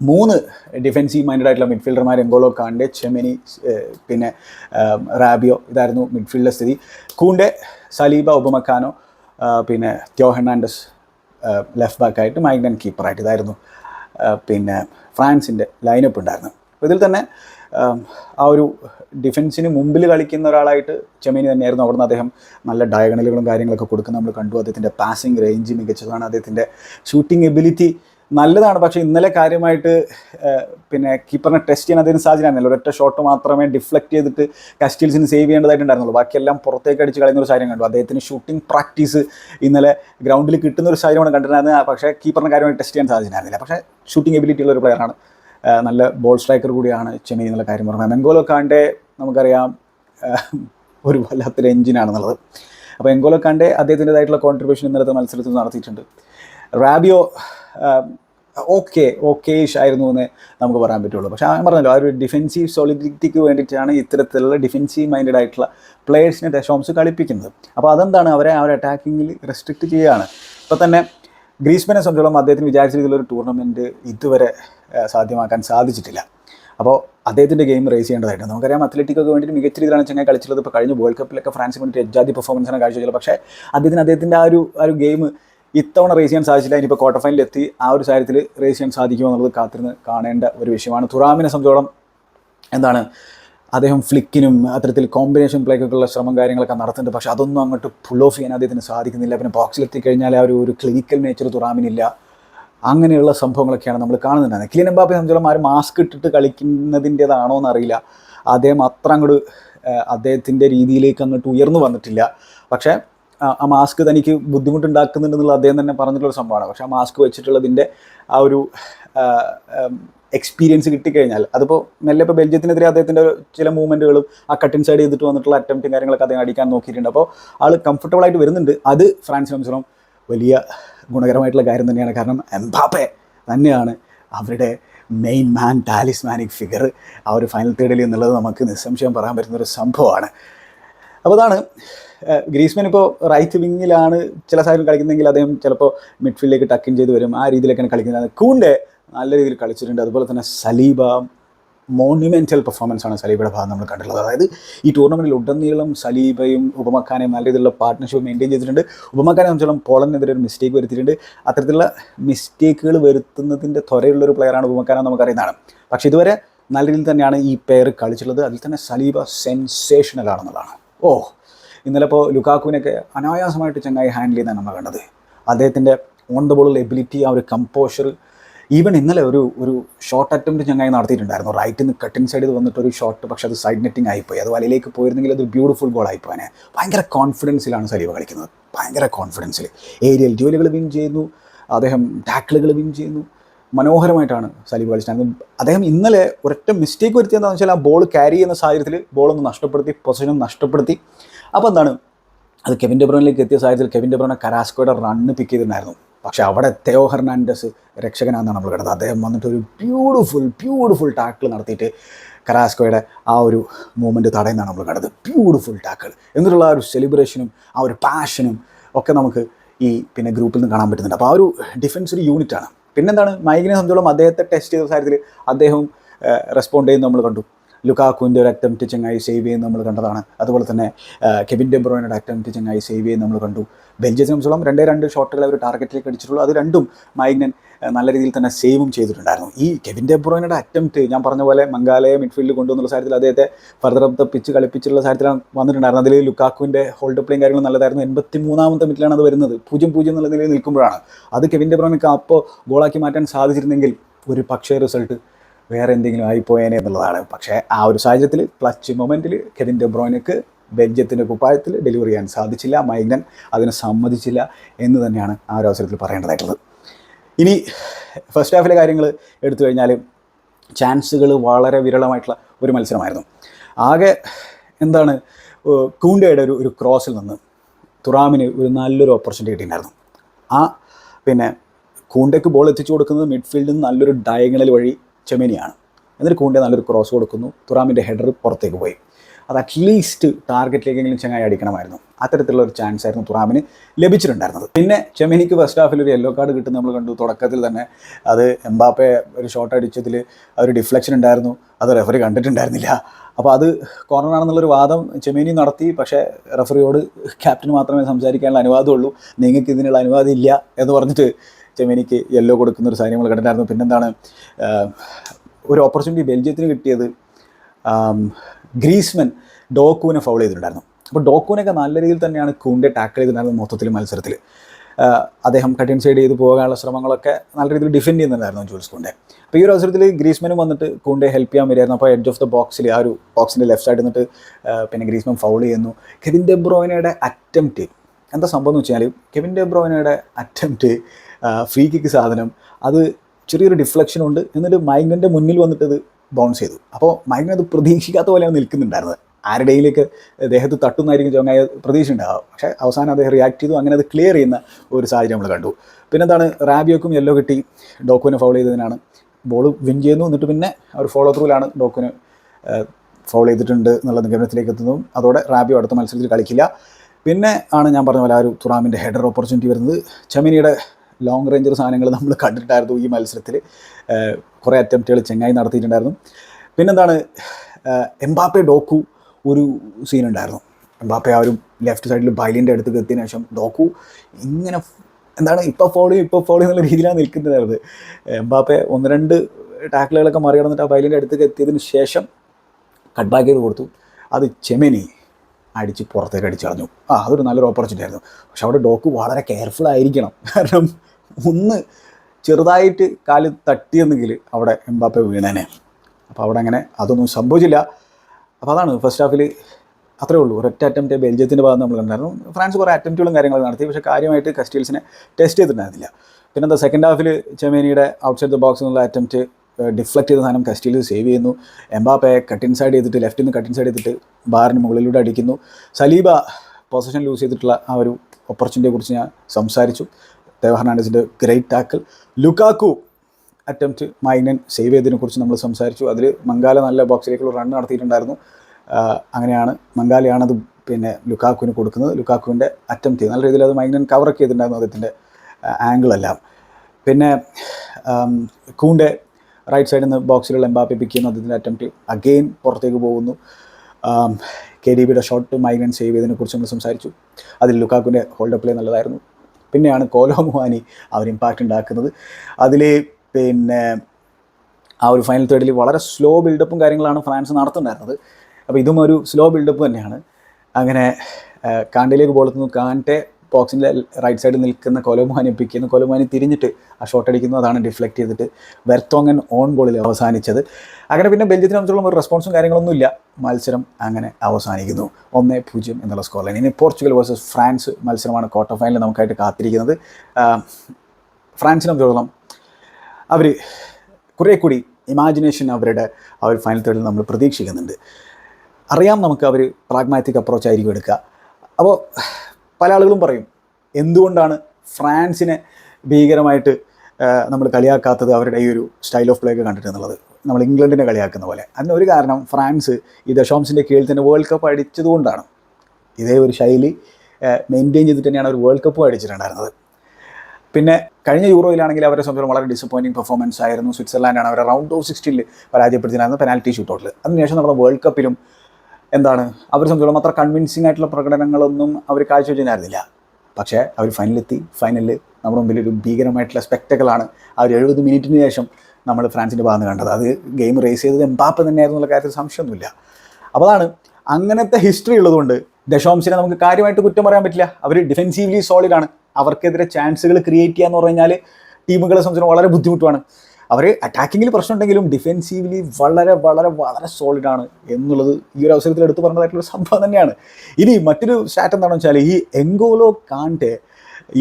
മൂന്ന് ഡിഫെൻസീവ് മൈൻഡഡ് ആയിട്ടുള്ള മിഡ്ഫീൽഡർമാർ എങ്കോളോ കാണ്ടെ ചെമിനി പിന്നെ റാബിയോ ഇതായിരുന്നു മിഡ്ഫീൽഡിലെ സ്ഥിതി. കൂണ്ടെ സലീബ ഉപമക്കാനോ പിന്നെ ത്യോ ഹെർണാണ്ടസ് ലെഫ്റ്റ് ബാക്കായിട്ട് മൈഗ്നൻ കീപ്പറായിട്ട് ഇതായിരുന്നു. പിന്നെ ഫ്രാൻസിന്റെ ലൈനപ്പ് ഉണ്ടായിരുന്നു. ഇതിൽ തന്നെ ആ ഒരു ഡിഫൻസിന് മുമ്പിൽ കളിക്കുന്ന ഒരാളായിട്ട് ചെമിനി തന്നെയായിരുന്നു അവിടുന്ന് അദ്ദേഹം നല്ല ഡയഗണലുകളും കാര്യങ്ങളൊക്കെ കൊടുക്കുന്ന നമ്മൾ കണ്ടു. അദ്ദേഹത്തിന്റെ പാസിംഗ് റേഞ്ച് മികച്ചതാണ്. അദ്ദേഹത്തിന്റെ ഷൂട്ടിംഗ് എബിലിറ്റി നല്ലതാണ്. പക്ഷേ ഇന്നലെ കാര്യമായിട്ട് പിന്നെ കീപ്പറിനെ ടെസ്റ്റ് ചെയ്യാൻ അതിന് സാഹചര്യമായിരുന്നില്ല ഒരൊറ്റ ഷോട്ട് മാത്രമേ ഡിഫ്ലക്ട് ചെയ്തിട്ട് കസ്റ്റീൽസിന് സേവ് ചെയ്യേണ്ടതായിട്ടുണ്ടായിരുന്നുള്ളൂ. ബാക്കിയെല്ലാം പുറത്തേക്ക് അടിച്ച് കളയുന്ന ഒരു സാഹചര്യം കണ്ടു. അദ്ദേഹത്തിന് ഷൂട്ടിംഗ് പ്രാക്ടീസ് ഇന്നലെ ഗ്രൗണ്ടിൽ കിട്ടുന്ന ഒരു സാഹചര്യമാണ് കണ്ടിട്ടുണ്ടായിരുന്നത്. പക്ഷേ കീപ്പറിനെ കാര്യമായിട്ട് ടെസ്റ്റ് ചെയ്യാൻ സാധ്യതയായിരുന്നില്ല പക്ഷേ ഷൂട്ടിംഗ് എബിലിറ്റി ഉള്ള ഒരു പ്ലെയറാണ് നല്ല ബോൾ സ്ട്രൈക്കർ കൂടിയാണ് ചെന്നൈ എന്നുള്ള കാര്യം പറഞ്ഞത്. മെങ്കോലോ കാണ്ടെ നമുക്കറിയാം ഒരു വല്ലാത്തൊരു എഞ്ചിനാണെന്നുള്ളത് അപ്പോൾ എങ്കോലോ കാണ്ടെ അദ്ദേഹത്തിന്റെതായിട്ടുള്ള കോൺട്രിബ്യൂഷൻ ഇന്നലത്തെ മത്സരത്തിൽ നടത്തിയിട്ടുണ്ട്. റാബിയോ ഓക്കെ ഓക്കേഷ് ആയിരുന്നു എന്ന് നമുക്ക് പറയാൻ പറ്റുള്ളൂ. പക്ഷേ ഞാൻ പറഞ്ഞല്ലോ ആ ഒരു ഡിഫെൻസീവ് സോളിഡിറ്റിക്ക് വേണ്ടിയിട്ടാണ് ഇത്തരത്തിലുള്ള ഡിഫെൻസീവ് മൈൻഡഡ് ആയിട്ടുള്ള പ്ലെയേഴ്സിനെ ദശോംസ് കളിപ്പിക്കുന്നത്. അപ്പോൾ അതെന്താണ് അവരെ അവർ അറ്റാക്കിങ്ങിൽ റെസ്ട്രിക്റ്റ് ചെയ്യുകയാണ്? ഇപ്പോൾ തന്നെ ഗ്രീസ്മനെ സംബന്ധിച്ചോളം അദ്ദേഹത്തിന് വിചാരിച്ച രീതിയിലൊരു ടൂർണമെന്റ് ഇതുവരെ സാധ്യമാക്കാൻ സാധിച്ചിട്ടില്ല. അപ്പോൾ അദ്ദേഹത്തിന്റെ ഗെയിം റേസ് ചെയ്യേണ്ടതായിട്ട് നമുക്കറിയാം അത്ലറ്റിക്കൊക്കെ വേണ്ടിയിട്ട് മികച്ച രീതിയിലാണ് ചെങ്ങായി കളിച്ചുള്ളത് ഇപ്പോൾ കഴിഞ്ഞ വേൾഡ് കപ്പിലൊക്കെ ഫ്രാൻസിന് വേണ്ടിയിട്ട് എജാതി പെർഫോമൻസാണ് കാഴ്ചവെച്ചത്. പക്ഷേ അദ്ദേഹത്തിന് അദ്ദേഹത്തിന്റെ ആ ഒരു ആ ഒരു ഗെയിം ഇത്തവണ റേസ് ചെയ്യാൻ സാധിച്ചില്ല. ഇനിയിപ്പോൾ ക്വാർട്ടർ ഫൈനലിൽ എത്തി ആ ഒരു സാഹചര്യത്തിൽ റേസ് ചെയ്യാൻ സാധിക്കുമോ എന്നുള്ളത് കാത്തിരുന്ന് കാണേണ്ട ഒരു വിഷയമാണ്. തുറാമിനെ സംബന്ധിച്ചോളം എന്താണ്? അദ്ദേഹം ഫ്ലിക്കിനും അത്തരത്തിൽ കോമ്പിനേഷൻ പ്ലേക്കൊക്കെയുള്ള ശ്രമം കാര്യങ്ങളൊക്കെ നടത്തുന്നുണ്ട്. പക്ഷേ അതൊന്നും അങ്ങോട്ട് ഫുൾ ഓഫ് ചെയ്യാൻ അദ്ദേഹത്തിന് സാധിക്കുന്നില്ല. പിന്നെ ബോക്സിലെത്തി കഴിഞ്ഞാൽ ആ ഒരു ഒരു ക്ലിനിക്കൽ നേച്ചർ തുറാമിനില്ല അങ്ങനെയുള്ള സംഭവങ്ങളൊക്കെയാണ് നമ്മൾ കാണുന്നുണ്ടായിരുന്നത് കിലിൻ എംബാപ്പെ സംബന്ധിച്ചോളം ആരും മാസ്ക് ഇട്ടിട്ട് കളിക്കുന്നതിന്റെതാണോ എന്നറിയില്ല. അദ്ദേഹം അത്ര അങ്ങോട്ട് അദ്ദേഹത്തിന്റെ രീതിയിലേക്ക് അങ്ങോട്ട് ഉയർന്നു വന്നിട്ടില്ല. പക്ഷേ ആ മാസ്ക് തനിക്ക് ബുദ്ധിമുട്ടുണ്ടാക്കുന്നുണ്ടെന്നുള്ള അദ്ദേഹം തന്നെ പറഞ്ഞിട്ടുള്ള സംഭവമാണ്. പക്ഷേ ആ മാസ്ക് വെച്ചിട്ടുള്ളതിന്റെ ആ ഒരു എക്സ്പീരിയൻസ് കിട്ടിക്കഴിഞ്ഞാൽ അതിപ്പോൾ മെല്ലെ ഇപ്പോൾ ബെൽജിയത്തിനെതിരെ അദ്ദേഹത്തിന്റെ ചില മൂവ്മെന്റുകളും ആ കട്ടിൻ സൈഡ് ചെയ്തിട്ട് വന്നിട്ടുള്ള അറ്റംപ്റ്റും കാര്യങ്ങളൊക്കെ അദ്ദേഹം അടിക്കാൻ നോക്കിയിട്ടുണ്ട്. അപ്പോൾ ആൾ കംഫർട്ടബിൾ ആയിട്ട് വരുന്നുണ്ട്. അത് ഫ്രാൻസ് സംബന്ധിച്ചിടത്തോളം വലിയ ഗുണകരമായിട്ടുള്ള കാര്യം തന്നെയാണ്. കാരണം എംബാപ്പെ തന്നെയാണ് അവരുടെ മെയിൻ മാൻ ടാലിസ്മാനിക് ഫിഗർ ആ ഒരു ഫൈനൽ തേർഡിൽ എന്നുള്ളത് നമുക്ക് നിസ്സംശയം പറയാൻ പറ്റുന്ന ഒരു സംഭവമാണ്. അപ്പോൾ അതാണ് ഗ്രീസ്മാൻ ഇപ്പോൾ റൈറ്റ് വിങ്ങിലാണ് ചില സാഹചര്യം കളിക്കുന്നെങ്കിൽ അദ്ദേഹം ചിലപ്പോൾ മിഡ്ഫീൽഡിലേക്ക് ടക്കിൻ ചെയ്ത് വരും. ആ രീതിയിലൊക്കെയാണ് കളിക്കുന്നത്. കൂണ്ടെ നല്ല രീതിയിൽ കളിച്ചിട്ടുണ്ട്. അതുപോലെ തന്നെ സലീബ മോണ്യുമെന്റൽ പെർഫോമൻസ് ആണ് സലീബയുടെ ഭാഗം നമ്മൾ കണ്ടിട്ടുള്ളത്. അതായത് ഈ ടൂർണമെന്റിൽ ഉടനീളം സലീബയും ഉപമക്കാനെയും നല്ല രീതിയിലുള്ള പാർട്ട്ണർഷിപ്പ് മെയിന്റെയിൻ ചെയ്തിട്ടുണ്ട്. ഉപമക്കാനെ സംബന്ധിച്ചോളം പോളണ്ടിനെതിരെ ഒരു മിസ്റ്റേക്ക് വരുത്തിയിട്ടുണ്ട്. അത്തരത്തിലുള്ള മിസ്റ്റേക്കുകൾ വരുത്തുന്നതിന്റെ ത്വരയുള്ളൊരു പ്ലെയറാണ് ഉപമക്കാനെന്ന് നമുക്കറിയുന്നതാണ്. പക്ഷേ ഇതുവരെ നല്ല രീതിയിൽ തന്നെയാണ് ഈ പെയർ കളിച്ചിട്ടുള്ളത്. അതിൽ തന്നെ സലീബ സെൻസേഷണൽ ആണെന്നുള്ളതാണ്. ഓ ഇന്നലെ ഇപ്പോൾ ലുക്കാക്കുവിനൊക്കെ അനായാസമായിട്ട് ചങ്ങായി ഹാൻഡിൽ ചെയ്യുന്നതാണ് നമ്മൾ കണ്ടത്. അദ്ദേഹത്തിന്റെ ഓൺ ദ ബോളിൽ എബിലിറ്റി ആ ഒരു കമ്പോഷർ ഈവൻ ഇന്നലെ ഒരു ഒരു ഷോർട്ട് അറ്റംപ്റ്റ് ചങ്ങായി നടത്തിയിട്ടുണ്ടായിരുന്നു. റൈറ്റിൽ നിന്ന് കട്ടിങ് സൈഡിൽ വന്നിട്ട് ഒരു ഷോട്ട് പക്ഷേ അത് സൈഡ് നെറ്റിംഗ് ആയിപ്പോയി. അത് വലയിലേക്ക് പോയിരുന്നെങ്കിൽ അത് ബ്യൂട്ടിഫുൾ ഗോൾ ആയിപ്പോനെ ഭയങ്കര കോൺഫിഡൻസിലാണ് സലീവ കളിക്കുന്നത്. ഭയങ്കര കോൺഫിഡൻസിൽ ഏരിയൽ ജോലികൾ വിൻ ചെയ്യുന്നു. അദ്ദേഹം ടാക്കിളുകൾ വിൻ ചെയ്യുന്നു. മനോഹരമായിട്ടാണ് സലീബ് കളിച്ചിട്ടുണ്ടായിരുന്നത് അദ്ദേഹം ഇന്നലെ ഒരൊറ്റ മിസ്റ്റേക്ക് വരുത്തിയെന്താണെന്ന് വെച്ചാൽ ആ ബോൾ ക്യാരി ചെയ്യുന്ന സാഹചര്യത്തിൽ ബോളൊന്ന് നഷ്ടപ്പെടുത്തി പൊസിഷൻ നഷ്ടപ്പെടുത്തി. അപ്പോൾ എന്താണ്? അത് കെവിൻ ഡെബ്രോനിലേക്ക് എത്തിയ സാഹചര്യത്തിൽ കെവിൻ ഡെബ്രോനെ കരാസ്കോയുടെ റണ്ണ് പിക്ക് ചെയ്തിട്ടുണ്ടായിരുന്നു. പക്ഷേ അവിടെ തെയോ ഹെർണാൻഡസ് രക്ഷകനാണെന്നാണ് നമ്മൾ കണ്ടത്. അദ്ദേഹം വന്നിട്ട് ഒരു ബ്യൂട്ടിഫുൾ ബ്യൂട്ടിഫുൾ ടാക്കിൾ നടത്തിയിട്ട് കരാസ്കോയുടെ ആ ഒരു മൂവ്മെന്റ് തടയുന്നതാണ് നമ്മൾ കണ്ടത്. ബ്യൂട്ടിഫുൾ ടാക്കിൾ എന്നിട്ടുള്ള ആ ഒരു സെലിബ്രേഷനും ആ ഒരു പാഷനും ഒക്കെ നമുക്ക് ഈ പിന്നെ ഗ്രൂപ്പിൽ നിന്ന് കാണാൻ പറ്റുന്നുണ്ട്. അപ്പോൾ ആ ഒരു ഡിഫൻസ് ഒരു യൂണിറ്റാണ് പിന്നെന്താണ്? മൈക്കിനെ സംബന്ധിച്ചോളം അദ്ദേഹത്തെ ടെസ്റ്റ് ചെയ്ത സാഹചര്യത്തിൽ അദ്ദേഹം റെസ്പോണ്ട് ചെയ്യുന്നത് നമ്മൾ കണ്ടു. ലുക്കാക്കുവിന്റെ ഒരു അറ്റംപ്റ്റ് ചെങ്ങായി സേവ് ചെയ്യുന്ന നമ്മൾ കണ്ടതാണ്. അതുപോലെ തന്നെ കെവിൻ ഡെബ്രോയിനോട് അറ്റംപ്റ്റ് ചെങ്ങായി സേവ് ചെയ്യുന്ന നമ്മൾ കണ്ടു. ബെൽജിയത്തെ സംബന്ധിച്ചോളം രണ്ടേ രണ്ട് ഷോട്ടുകൾ അവർ ടാർഗറ്റിലേക്ക് അടിച്ചിട്ടുള്ളൂ. അത് രണ്ടും മൈഗ്നൻ നല്ല രീതിയിൽ തന്നെ സേവും ചെയ്തിട്ടുണ്ടായിരുന്നു. ഈ കെവിൻ ഡെബ്രോയിനോട് അറ്റംപ്റ്റ് ഞാൻ പറഞ്ഞ പോലെ മംഗാലയെ മിഡ്ഫീൽഡിൽ കൊണ്ടുവന്നുള്ള സാഹചര്യത്തിൽ അദ്ദേഹത്തെ ഫർദർ അപ്പ് പിച്ച് കളിപ്പിച്ചിട്ടുള്ള സാഹചര്യത്തിലാണ് വന്നിട്ടുണ്ടായിരുന്നത്. അതിൽ ലുക്കാക്കുവിന്റെ ഹോൾഡ് പ്ലേയും കാര്യങ്ങളും നല്ലതായിരുന്നു. എൺപത്തി മൂന്നാമത്തെ മിനിറ്റിലാണ് അത് വരുന്നത്. പൂജ്യം പൂജ്യം എന്നുള്ള നിലയിൽ നിൽക്കുമ്പോഴാണ്. അത് കെവിൻ ഡെബ്രോയിനൊക്കെ അപ്പോൾ ഗോളാക്കി മാറ്റാൻ സാധിച്ചിരുന്നെങ്കിൽ ഒരു പക്ഷേ റിസൾട്ട് വേറെ എന്തെങ്കിലും ആയിപ്പോയേനെ എന്നുള്ളതാണ്. പക്ഷേ ആ ഒരു സാഹചര്യത്തിൽ ക്ലച്ച് മൊമെന്റിൽ കെവിൻ ഡെബ്രോയിനക്ക് ബെൽജിയത്തിന്റെ കുപ്പായത്തിൽ ഡെലിവറി ചെയ്യാൻ സാധിച്ചില്ല. മൈഗ്നൻ അതിന് സമ്മതിച്ചില്ല എന്ന് തന്നെയാണ് ആ ഒരു അവസരത്തിൽ പറയേണ്ടതായിട്ടുള്ളത്. ഇനി ഫസ്റ്റ് ഹാഫിലെ കാര്യങ്ങൾ എടുത്തു കഴിഞ്ഞാൽ ചാൻസുകൾ വളരെ വിരളമായിട്ടുള്ള ഒരു മത്സരമായിരുന്നു. ആകെ എന്താണ് കൂണ്ടയുടെ ഒരു ഒരു ക്രോസിൽ നിന്ന് തുറാമിന് ഒരു നല്ലൊരു ഓപ്പർച്യൂണിറ്റി കിട്ടിയിട്ടുണ്ടായിരുന്നു. ആ പിന്നെ കൂണ്ടയ്ക്ക് ബോൾ എത്തിച്ചു കൊടുക്കുന്നത് മിഡ്ഫീൽഡിൽ നിന്ന് നല്ലൊരു ഡയഗണൽ വഴി ചെമേനിയാണ് എന്നിട്ട് കൂണ്ടെ നല്ലൊരു ക്രോസ് കൊടുക്കുന്നു. തുറാമിന്റെ ഹെഡർ പുറത്തേക്ക് പോയി. അത് അറ്റ്ലീസ്റ്റ് ടാർഗറ്റിലേക്കെങ്കിലും ചങ്ങായി അടിക്കണമായിരുന്നു. അത്തരത്തിലുള്ള ഒരു ചാൻസ് ആയിരുന്നു തുറാമിന് ലഭിച്ചിട്ടുണ്ടായിരുന്നത്. പിന്നെ ചെമേനിക്ക് ഫസ്റ്റ് ഹാഫിൽ ഒരു യെല്ലോ കാർഡ് കിട്ടുന്ന നമ്മൾ കണ്ടു. തുടക്കത്തിൽ തന്നെ അത് എംബാപ്പെ ഒരു ഷോട്ട് അടിച്ചതിൽ ഒരു ഡിഫ്ലക്ഷൻ ഉണ്ടായിരുന്നു. അത് റെഫറി കണ്ടിട്ടുണ്ടായിരുന്നില്ല. അപ്പോൾ അത് കോർണറാണെന്നുള്ളൊരു വാദം ചെമേനി നടത്തി. പക്ഷേ റെഫറിയോട് ക്യാപ്റ്റന് മാത്രമേ സംസാരിക്കാനുള്ള അനുവാദമുള്ളൂ. നിങ്ങൾക്ക് ഇതിനുള്ള അനുവാദം ഇല്ല എന്ന് പറഞ്ഞിട്ട് ചെമേനിക്ക് യെല്ലോ കൊടുക്കുന്ന ഒരു സാധനം നമ്മൾ കണ്ടിട്ടുണ്ടായിരുന്നു. പിന്നെന്താണ് ഒരു ഓപ്പർച്യൂണിറ്റി ബെൽജിയത്തിന് കിട്ടിയത് ഗ്രീസ്മൻ ഡോക്കുവിനെ ഫൗൾ ചെയ്തിട്ടുണ്ടായിരുന്നു. അപ്പോൾ ഡോക്കുവിനൊക്കെ നല്ല രീതിയിൽ തന്നെയാണ് കൂണ്ടെ ടാക്കിൾ ചെയ്തിട്ടുണ്ടായിരുന്നത് മൊത്തത്തിൽ മത്സരത്തിൽ അദ്ദേഹം കട്ടിൻ സൈഡ് ചെയ്ത് പോകാനുള്ള ശ്രമങ്ങളൊക്കെ നല്ല രീതിയിൽ ഡിഫെൻഡ് ചെയ്യുന്നുണ്ടായിരുന്നു ജൂൾസ് കൂണ്ടെ അപ്പോൾ ഈ ഒരു അവസരത്തിൽ ഗ്രീസ്മനും വന്നിട്ട് കൂണ്ടെ ഹെൽപ്പ് ചെയ്യാൻ വരികയായിരുന്നു. അപ്പോൾ എഡ്ജ് ഓഫ് ദ ബോക്സിൽ ആ ഒരു ബോക്സിന്റെ ലെഫ്റ്റ് സൈഡിൽ നിന്നിട്ട് പിന്നെ ഗ്രീസ്മൻ ഫൗൾ ചെയ്യുന്നു. കെവിൻ ഡെബ്രോയിനയുടെ അറ്റംപ്റ്റ് എന്താ സംഭവം എന്ന് വെച്ചാൽ കെവിൻ ഡെബ്രോയിനയുടെ അറ്റംപ്റ്റ് ഫ്രീ കിക്ക് സാധനം അത് ചെറിയൊരു ഡിഫ്ലക്ഷൻ ഉണ്ട്. എന്നിട്ട് മൈഗ്നന്റെ മുന്നിൽ വന്നിട്ട് അത് ബൗൺസ് ചെയ്തു. അപ്പോൾ മൈഗ്നൻ അത് പ്രതീക്ഷിക്കാത്ത പോലെയാണ് നിൽക്കുന്നുണ്ടായിരുന്നത്. ആരുടെയിലേക്ക് ദേഹത്ത് തട്ടുന്നതായിരിക്കും ചങ്ങായ പ്രതീക്ഷ ഉണ്ടാകും പക്ഷേ അവസാനം അദ്ദേഹം റിയാക്ട് ചെയ്തു. അങ്ങനെ അത് ക്ലിയർ ചെയ്യുന്ന ഒരു സാഹചര്യം നമ്മൾ കണ്ടു. പിന്നെന്താണ്? റാബിയോക്കും യെല്ലോ കിട്ടി. ഡോക്കുവിനെ ഫൗൾ ചെയ്തതിനാണ്. ബോൾ വിൻ ചെയ്യുന്നു. എന്നിട്ട് പിന്നെ അവർ ഫോളോ ത്രൂലാണ് ഡോക്കുവിനെ ഫൗൾ ചെയ്തിട്ടുണ്ട് എന്നുള്ള നിഗമനത്തിലേക്ക് എത്തുന്നതും. അതോടെ റാബിയോ അടുത്ത മത്സരത്തിൽ കളിക്കില്ല. പിന്നെ ആണ് ഞാൻ പറഞ്ഞ പോലെ ആ ഒരു തുറാമിന്റെ ഹെഡർ ഓപ്പർച്യൂണിറ്റി വരുന്നത്. ചമിനിയുടെ ലോങ് റേഞ്ചർ സാധനങ്ങൾ നമ്മൾ കണ്ടിട്ടായിരുന്നു ഈ മത്സരത്തിൽ കുറേ അറ്റംപ്റ്റുകൾ ചെങ്ങായി നടത്തിയിട്ടുണ്ടായിരുന്നു. പിന്നെന്താണ് എംബാപ്പെ ഡോക്കു ഒരു സീനുണ്ടായിരുന്നു എംബാപ്പെ ആ ഒരു ലെഫ്റ്റ് സൈഡിൽ ബൈലിന്റെ അടുത്ത് എത്തിയതിനു ശേഷം ഡോക്കു ഇങ്ങനെ എന്താണ് ഇപ്പോൾ ഫോളോ ചെയ്യും ഇപ്പോൾ ഫോളോ എന്നുള്ള രീതിയിലാണ് നിൽക്കുന്നതായിരുന്നു എംബാപ്പെ ഒന്ന് രണ്ട് ടാക്കിളുകളൊക്കെ മറികടന്നിട്ട് ആ ബൈലിന്റെ അടുത്തേക്ക് എത്തിയതിന് ശേഷം കട്ട് ബാക്ക് ചെയ്ത് കൊടുത്തു. അത് ചെമെനി. അടിച്ച് പുറത്തേക്ക് അടിച്ച് കളഞ്ഞു. ആ അതൊരു നല്ലൊരു ഓപ്പർച്യൂണിറ്റി ആയിരുന്നു. പക്ഷെ അവിടെ ഡോക്ക് വളരെ കെയർഫുൾ ആയിരിക്കണം. കാരണം ഒന്ന് ചെറുതായിട്ട് കാൽ തട്ടിയെന്നെങ്കിൽ അവിടെ എംബാപ്പെ വീണേനെ. അപ്പോൾ അവിടെ അങ്ങനെ അതൊന്നും സംഭവിച്ചില്ല. അപ്പോൾ അതാണ് ഫസ്റ്റ് ഹാഫിൽ അത്രേ ഉള്ളൂ. ഒരൊറ്റ അറ്റംപ്റ്റ് ബെൽജിയത്തിന്റെ ഭാഗത്ത് നമ്മൾ കണ്ടായിരുന്നു ഫ്രാൻസ് കുറേ അറ്റംപ്റ്റുകളും കാര്യങ്ങളും നടത്തി. പക്ഷേ കാര്യമായിട്ട് കസ്റ്റീൽസിനെ ടെസ്റ്റ് ചെയ്തിട്ടുണ്ടായിരുന്നില്ല. പിന്നെന്താ സെക്കൻഡ് ഹാഫിൽ ചെമേനിയുടെ ഔട്ട്സൈഡ് ദ ബോക്സ് എന്നുള്ള അറ്റംപ്റ്റ് ഡിഫ്ലക്ട് ചെയ്ത സാധനം കസ്റ്റിയിൽ സേവ് ചെയ്യുന്നു. എംബാപ്പെ കട്ടിൻ സൈഡ് ചെയ്തിട്ട് ലെഫ്റ്റിൽ നിന്ന് കട്ടിൻ സൈഡ് ചെയ്തിട്ട് ബാറിന് മുകളിലൂടെ അടിക്കുന്നു. സലീബ പൊസിഷൻ ലൂസ് ചെയ്തിട്ടുള്ള ആ ഒരു ഓപ്പർച്യൂണിറ്റിയെ കുറിച്ച് ഞാൻ സംസാരിച്ചു. ദേവ ഹെർണാണ്ടസിന്റെ ഗ്രേറ്റ് ടാക്കിൾ ലുക്കാക്കു അറ്റംപ്റ്റ് മൈനൻ സേവ് ചെയ്തതിനെ കുറിച്ച് നമ്മൾ സംസാരിച്ചു. അതിൽ മംഗാല നല്ല ബോക്സിലേക്കുള്ള റൺ നടത്തിയിട്ടുണ്ടായിരുന്നു. അങ്ങനെയാണ്. മംഗാലയാണത് പിന്നെ ലുക്കാക്കുവിന് കൊടുക്കുന്നത്. ലുക്കാക്കുവിന്റെ അറ്റംപ്റ്റ് നല്ല രീതിയിൽ അത് മൈനൻ കവറൊക്കെ ചെയ്തിട്ടുണ്ടായിരുന്നു അദ്ദേഹത്തിന്റെ ആംഗിളെല്ലാം പിന്നെ കൂന്റെ റൈറ്റ് സൈഡിൽ നിന്ന് ബോക്സിലുള്ള എംബാപ്പി പിക്ക് ചെയ്യുന്നു. അദ്ദേഹത്തിന്റെ അറ്റംപ്റ്റ് അഗെയിൻ പുറത്തേക്ക് പോകുന്നു. കെ ഡി ബിയുടെ ഷോട്ട് മൈഗ്രൻ സേവ് ചെയ്തതിനെ കുറിച്ച് നമ്മൾ സംസാരിച്ചു. അതിൽ ലുക്കാക്കുവിന്റെ ഹോൾഡ് പ്ലേ നല്ലതായിരുന്നു. പിന്നെയാണ് കോലോ മുഹാനി അവർ ഇമ്പാക്റ്റ് ഉണ്ടാക്കുന്നത്. അതിൽ പിന്നെ ആ ഒരു ഫൈനൽ തേർഡിൽ വളരെ സ്ലോ ബിൽഡപ്പും കാര്യങ്ങളാണ് ഫ്രാൻസ് നടത്തുന്നുണ്ടായിരുന്നത്. അപ്പോൾ ഇതും ഒരു സ്ലോ ബിൽഡപ്പ് തന്നെയാണ്. അങ്ങനെ ആ, കാണ്ടയിലേക്ക് ബോൾ എത്തുന്നു. കാണ്ടെ ബോക്സിന്റെ റൈറ്റ് സൈഡിൽ നിൽക്കുന്ന കൊലോമുഹാനെ പിക്ക് ചെയ്യുന്നു കൊലോമുഹാനി തിരിഞ്ഞിട്ട് ആ ഷോട്ട് അടിക്കുന്നു. അതാണ് ഡിഫ്ലക്റ്റ് ചെയ്തിട്ട് വെർത്തോങ്ങൻ ഓൺ ഗോളിൽ അവസാനിച്ചത്. അങ്ങനെ പിന്നെ ബെൽജിയത്തിനെ സംബന്ധിച്ചോളം ഒരു റെസ്പോൺസും കാര്യങ്ങളൊന്നുമില്ല മത്സരം അങ്ങനെ അവസാനിക്കുന്നു. ഒന്നേ പൂജ്യം എന്നുള്ള സ്കോർ ലൈൻ ഇനി പോർച്ചുഗൽ വേഴ്സസ് ഫ്രാൻസ് മത്സരമാണ് ക്വാർട്ടർ ഫൈനലിൽ നമുക്കായിട്ട് കാത്തിരിക്കുന്നത്. ഫ്രാൻസിനെ സംബന്ധിച്ചോളം അവർ കുറേ കൂടി ഇമാജിനേഷൻ അവരുടെ ആ ഒരു ഫൈനൽ തേർഡിൽ നമ്മൾ പ്രതീക്ഷിക്കുന്നുണ്ട്. അറിയാം നമുക്ക് അവർ പ്രാഗ്മാറ്റിക് അപ്രോച്ച് ആയിരിക്കും എടുക്കുക. അപ്പോൾ പല ആളുകളും പറയും എന്തുകൊണ്ടാണ് ഫ്രാൻസിനെ ഭീകരമായിട്ട് നമ്മൾ കളിയാക്കാത്തത് അവരുടെ ഈ ഒരു സ്റ്റൈൽ ഓഫ് പ്ലേ ഒക്കെ കണ്ടിട്ട് എന്നുള്ളത്. നമ്മൾ ഇംഗ്ലണ്ടിനെ കളിയാക്കുന്ന പോലെ. അതിന് ഒരു കാരണം ഫ്രാൻസ് ഈ ദശാംശിന്റെ കീഴിൽ തന്നെ വേൾഡ് കപ്പ് അടിച്ചതുകൊണ്ടാണ്. ഇതേ ഒരു ശൈലി മെയിന്റെയിൻ ചെയ്തിട്ട് തന്നെയാണ് അവർ വേൾഡ് കപ്പ് അടിച്ചിട്ടുണ്ടായിരുന്നത്. പിന്നെ കഴിഞ്ഞ യൂറോയിലാണെങ്കിൽ അവരെ സംബന്ധിച്ച് വളരെ ഡിസപ്പോയിന്റിംഗ് പെർഫോമൻസ് ആയിരുന്നു. സ്വിറ്റ്സർലാൻഡാണ് അവരെ റൗണ്ട് ഓഫ് സിക്സ്റ്റീനിൽ പരാജയപ്പെടുത്തിയിരുന്നത് പെനാൽറ്റി ഷൂട്ടൗട്ടിൽ അതിനുശേഷം നമ്മുടെ വേൾഡ് കപ്പിലും എന്താണ്? അവർ സംബന്ധിച്ചോളം അത്ര കൺവിൻസിങ് ആയിട്ടുള്ള പ്രകടനങ്ങളൊന്നും അവർ കാഴ്ചവെച്ചിരുന്നില്ല പക്ഷേ അവർ ഫൈനലെത്തി ഫൈനലിൽ നമ്മുടെ മുമ്പിൽ ഒരു ഭീകരമായിട്ടുള്ള സ്പെക്ടക്കിളാണ് ആ ഒരു എഴുപത് മിനിറ്റിന് ശേഷം നമ്മൾ ഫ്രാൻസിന്റെ ഭാഗത്ത് കണ്ടത്. അത് ഗെയിം റേസ് ചെയ്തത് എംബാപ്പ് തന്നെയായിരുന്നു എന്നുള്ള കാര്യത്തിൽ സംശയമൊന്നുമില്ല. അപ്പോൾ അതാണ്. അങ്ങനത്തെ ഹിസ്റ്ററി ഉള്ളതുകൊണ്ട് ദശോംസിനെ നമുക്ക് കാര്യമായിട്ട് കുറ്റം പറയാൻ പറ്റില്ല. അവർ ഡിഫെൻസീവ്ലി സോളിഡാണ് അവർക്കെതിരെ ചാൻസുകൾ ക്രിയേറ്റ് ചെയ്യുക എന്ന് പറഞ്ഞു കഴിഞ്ഞാൽ ടീമുകളെ സംബന്ധിച്ച് വളരെ ബുദ്ധിമുട്ടുമാണ് അവർ അറ്റാക്കിങ്ങിൽ പ്രശ്നമുണ്ടെങ്കിലും ഡിഫെൻസീവ്ലി വളരെ വളരെ വളരെ സോളിഡ് ആണ് എന്നുള്ളത് ഈ ഒരു അവസരത്തിൽ എടുത്തു പറഞ്ഞതായിട്ടുള്ള സംഭവം തന്നെയാണ്. ഇനി മറ്റൊരു സ്റ്റാറ്റ് എന്താണെന്ന് വെച്ചാൽ ഈ എങ്കോലോ കാണ്ടെ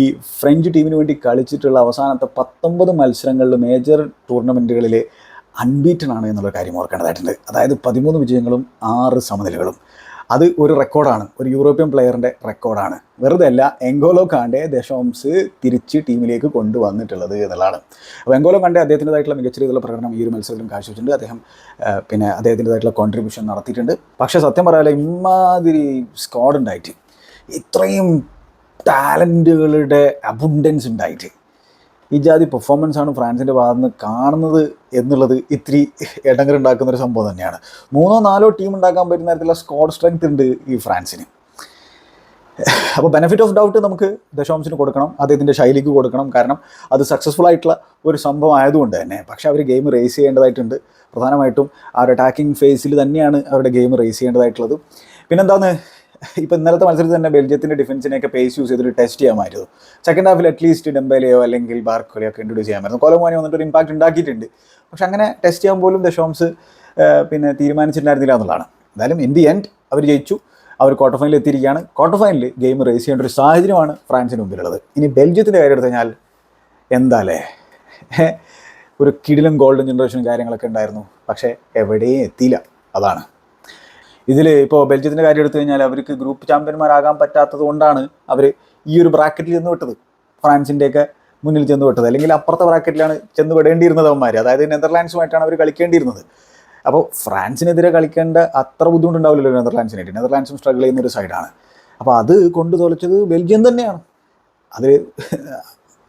ഈ ഫ്രഞ്ച് ടീമിന് വേണ്ടി കളിച്ചിട്ടുള്ള അവസാനത്തെ പത്തൊമ്പത് മത്സരങ്ങളിൽ മേജർ ടൂർണമെന്റുകളിൽ അൺബീറ്റൺ ആണ് എന്നുള്ള കാര്യം ഓർക്കേണ്ടതായിട്ടുണ്ട്. അതായത് പതിമൂന്ന് വിജയങ്ങളും ആറ് സമനിലകളും. അത് ഒരു റെക്കോർഡാണ്. ഒരു യൂറോപ്യൻ പ്ലെയറിന്റെ റെക്കോർഡാണ്. വെറുതെ അല്ല എങ്കോലോ കാണ്ടെ ദശോംസ് തിരിച്ച് ടീമിലേക്ക് കൊണ്ടുവന്നിട്ടുള്ളത് എന്നുള്ളതാണ്. അപ്പോൾ എങ്കോലോ കാണ്ടെ അദ്ദേഹത്തിന്റെതായിട്ടുള്ള മികച്ച രീതിയിലുള്ള പ്രകടനം ഈ ഒരു മത്സരത്തിലും കാഴ്ചവെച്ചിട്ടുണ്ട്. അദ്ദേഹം പിന്നെ അദ്ദേഹത്തിന്റെതായിട്ടുള്ള കോൺട്രിബ്യൂഷൻ നടത്തിയിട്ടുണ്ട്. പക്ഷേ സത്യം പറയാല്ല ഇമാതിരി സ്ക്വാഡ് ഉണ്ടായിട്ട് ഇത്രയും ടാലന്റുകളുടെ അബുണ്ടൻസ് ഉണ്ടായിട്ട് ഈ ജാതി പെർഫോമൻസ് ആണ് ഫ്രാൻസിന്റെ ഭാഗത്ത് നിന്ന് കാണുന്നത് എന്നുള്ളത് ഇത്തിരി ഇടങ്ങറുണ്ടാക്കുന്ന ഒരു സംഭവം തന്നെയാണ്. മൂന്നോ നാലോ ടീം ഉണ്ടാക്കാൻ പറ്റുന്ന തരത്തിലുള്ള സ്കോഡ് സ്ട്രെങ്ത് ഉണ്ട് ഈ ഫ്രാൻസിന്. അപ്പോൾ ബെനിഫിറ്റ് ഓഫ് ഡൗട്ട് നമുക്ക് ദശാംശത്തിന് കൊടുക്കണം അദ്ദേഹത്തിന്റെ ശൈലിക്ക് കൊടുക്കണം. കാരണം അത് സക്സസ്ഫുൾ ആയിട്ടുള്ള ഒരു സംഭവം ആയതുകൊണ്ട് തന്നെ. പക്ഷേ അവർ ഗെയിം റേസ് ചെയ്യേണ്ടതായിട്ടുണ്ട്. പ്രധാനമായിട്ടും ആ ഒരു അറ്റാക്കിംഗ് ഫേസിൽ തന്നെയാണ് അവരുടെ ഗെയിം റേസ് ചെയ്യേണ്ടതായിട്ടുള്ളത്. പിന്നെന്താന്ന് ഇപ്പോൾ ഇന്നലത്തെ മത്സരത്തിൽ തന്നെ ബെൽജിയത്തിന്റെ ഡിഫൻസിനെയൊക്കെ പേസ് യൂസ് ചെയ്തിട്ട് ടെസ്റ്റ് ചെയ്യാമായിരുന്നു. സെക്കൻഡ് ഹാഫിൽ അറ്റ്ലീസ്റ്റ് ഡെമ്പലയോ അല്ലെങ്കിൽ ബാർക്കോലിയോ ഒക്കെ ഇൻട്രൊഡ്യൂസ് ചെയ്യാമായിരുന്നു. കൊലമോനി വന്നിട്ട് ഒരു ഇമ്പാക്റ്റ് ഉണ്ടാക്കിയിട്ടുണ്ട്. പക്ഷെ അങ്ങനെ ടെസ്റ്റ് ചെയ്യാൻ പോലും ദശോംസ് പിന്നെ തീരുമാനിച്ചിട്ടുണ്ടായിരുന്നില്ല എന്നുള്ളതാണ്. എന്തായാലും ഇൻ ദി എൻഡ് അവർ ജയിച്ചു. അവർ ക്വാർട്ടർ ഫൈനലിൽ എത്തിയിരിക്കുകയാണ്. ക്വാർട്ടർ ഫൈനലിൽ ഗെയിം റേസ് ചെയ്യേണ്ട ഒരു സാഹചര്യമാണ് ഫ്രാൻസിന് മുമ്പിലുള്ളത്. ഇനി ബെൽജിയത്തിന്റെ കാര്യം എടുത്തു കഴിഞ്ഞാൽ എന്താലേ? ഒരു കിടിലും ഗോൾഡൻ ജനറേഷനും കാര്യങ്ങളൊക്കെ ഉണ്ടായിരുന്നു. പക്ഷേ എവിടെയും എത്തിയില്ല. അതാണ്. ഇതിൽ ഇപ്പോൾ ബെൽജിയത്തിന്റെ കാര്യം എടുത്തു കഴിഞ്ഞാൽ അവർക്ക് ഗ്രൂപ്പ് ചാമ്പ്യന്മാരാകാൻ പറ്റാത്തത് കൊണ്ടാണ് അവർ ഈ ഒരു ബ്രാക്കറ്റിൽ ചെന്ന് വിട്ടത്. ഫ്രാൻസിന്റെയൊക്കെ മുന്നിൽ ചെന്ന് വിട്ടത്. അല്ലെങ്കിൽ അപ്പുറത്തെ ബ്രാക്കറ്റിലാണ് ചെന്ന് വിടേണ്ടിയിരുന്നത് അവന്മാർ അതായത് നെതർലാൻഡ്സുമായിട്ടാണ് അവർ കളിക്കേണ്ടിയിരുന്നത്. അപ്പോൾ ഫ്രാൻസിനെതിരെ കളിക്കേണ്ട അത്ര ബുദ്ധിമുട്ടുണ്ടാവില്ലല്ലോ നെതർലാൻഡ്സിനായിട്ട്. നെതർലാൻഡ്സും സ്ട്രഗിൾ ചെയ്യുന്ന ഒരു സൈഡാണ് അപ്പോൾ അത് കൊണ്ടു തോലച്ചത് ബെൽജിയം തന്നെയാണ്. അത്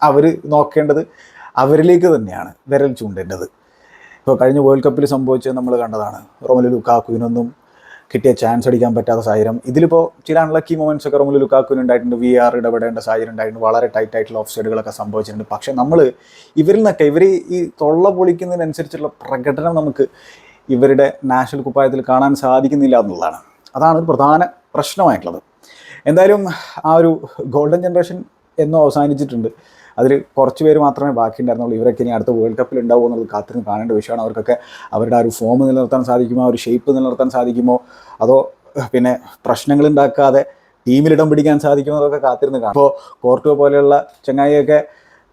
അവർ നോക്കേണ്ടത് അവരിലേക്ക് തന്നെയാണ് വിരൽ ചൂണ്ടേണ്ടത്. ഇപ്പോൾ കഴിഞ്ഞ വേൾഡ് കപ്പിൽ സംഭവിച്ചത് നമ്മൾ കണ്ടതാണ്. റോമലു ലുക്കാക്കുവിനൊന്നും കിട്ടിയ ചാൻസ് അടിക്കാൻ പറ്റാത്ത സാഹചര്യം. ഇതിലിപ്പോൾ ചില അൺലക്കി മൊമെന്റ്സ് ഒക്കെ റൂമിൽ ലുക്കാക്കുവിന് ഉണ്ടായിട്ടുണ്ട്. വി ആർ ഇടപെടേണ്ട സാഹചര്യം ഉണ്ടായിട്ടുണ്ട്. വളരെ ടൈറ്റ് ആയിട്ടുള്ള ഓഫ് സൈഡുകളൊക്കെ സംഭവിച്ചിട്ടുണ്ട്. പക്ഷേ നമ്മൾ ഇവരിൽ നിന്നൊക്കെ ഇവർ ഈ തൊള്ള പൊളിക്കുന്നതിനനുസരിച്ചുള്ള പ്രകടനം നമുക്ക് ഇവരുടെ നാഷണൽ കുപ്പായത്തിൽ കാണാൻ സാധിക്കുന്നില്ല എന്നുള്ളതാണ്. അതാണ് ഒരു പ്രധാന പ്രശ്നമായിട്ടുള്ളത്. എന്തായാലും ആ ഒരു ഗോൾഡൻ ജനറേഷൻ എന്നും അവസാനിച്ചിട്ടുണ്ട്. അതിൽ കുറച്ച് പേര് മാത്രമേ ബാക്കിയുണ്ടായിരുന്നുള്ളൂ. ഇവരൊക്കെ ഇനി അടുത്ത വേൾഡ് കപ്പിൽ ഉണ്ടാവുമോ എന്നുള്ളത് കാത്തിരുന്ന് കാണേണ്ട വിഷയമാണ്. അവർക്കൊക്കെ അവരുടെ ആ ഒരു ഫോം നിലനിർത്താൻ സാധിക്കുമോ? ആ ഒരു ഷേപ്പ് നിലനിർത്താൻ സാധിക്കുമോ? അതോ പിന്നെ പ്രശ്നങ്ങൾ ഉണ്ടാക്കാതെ ടീമിലിടം പിടിക്കാൻ സാധിക്കുമോ എന്നൊക്കെ കാത്തിരുന്ന് കാണാം. ഇപ്പോൾ കോർട്ടോ പോലെയുള്ള ചങ്ങായിയൊക്കെ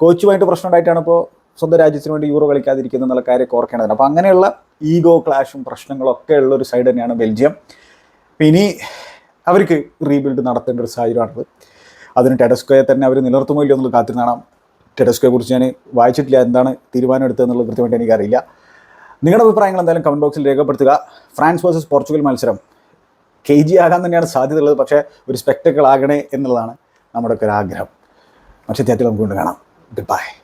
കോച്ചുമായിട്ട് പ്രശ്നം ഉണ്ടായിട്ടാണ് ഇപ്പോൾ സ്വന്തം രാജ്യത്തിന് വേണ്ടി യൂറോ കളിക്കാതിരിക്കുന്നത് എന്നുള്ള കാര്യമൊക്കെ ഓർക്കേണ്ടതുണ്ട് അപ്പോൾ അങ്ങനെയുള്ള ഈഗോ ക്ലാഷും പ്രശ്നങ്ങളൊക്കെ ഉള്ള ഒരു സൈഡ് തന്നെയാണ് ബെൽജിയം. ഇനി അവർക്ക് റീബിൽഡ് നടത്തേണ്ട ഒരു സാഹചര്യമാണത് അതിന് ടെഡസ്കോയെ തന്നെ അവർ നിലനിർത്തുമോ ഇല്ലയോ എന്നുള്ളത് കാത്തിരുന്ന് കാണാം ടെഡസ്കോയെ കുറിച്ച് ഞാൻ വായിച്ചിട്ടില്ല എന്താണ് തീരുമാനം എടുത്തതെന്നുള്ളത് കൃത്യമായിട്ട് എനിക്കറിയില്ല. നിങ്ങളുടെ അഭിപ്രായങ്ങൾ എന്തായാലും കമന്റ് ബോക്സിൽ രേഖപ്പെടുത്തുക. ഫ്രാൻസ് വേഴ്സസ് പോർച്ചുഗൽ മത്സരം കെ ജി ആകാൻ തന്നെയാണ് സാധ്യതയുള്ളത് പക്ഷേ ഒരു സ്പെക്ടക്കിൾ ആകണേ എന്നുള്ളതാണ് നമ്മുടെയൊക്കെ ഒരു ആഗ്രഹം. അധ്യായത്തിൽ നമുക്ക് കൊണ്ട് കാണാം. Good bye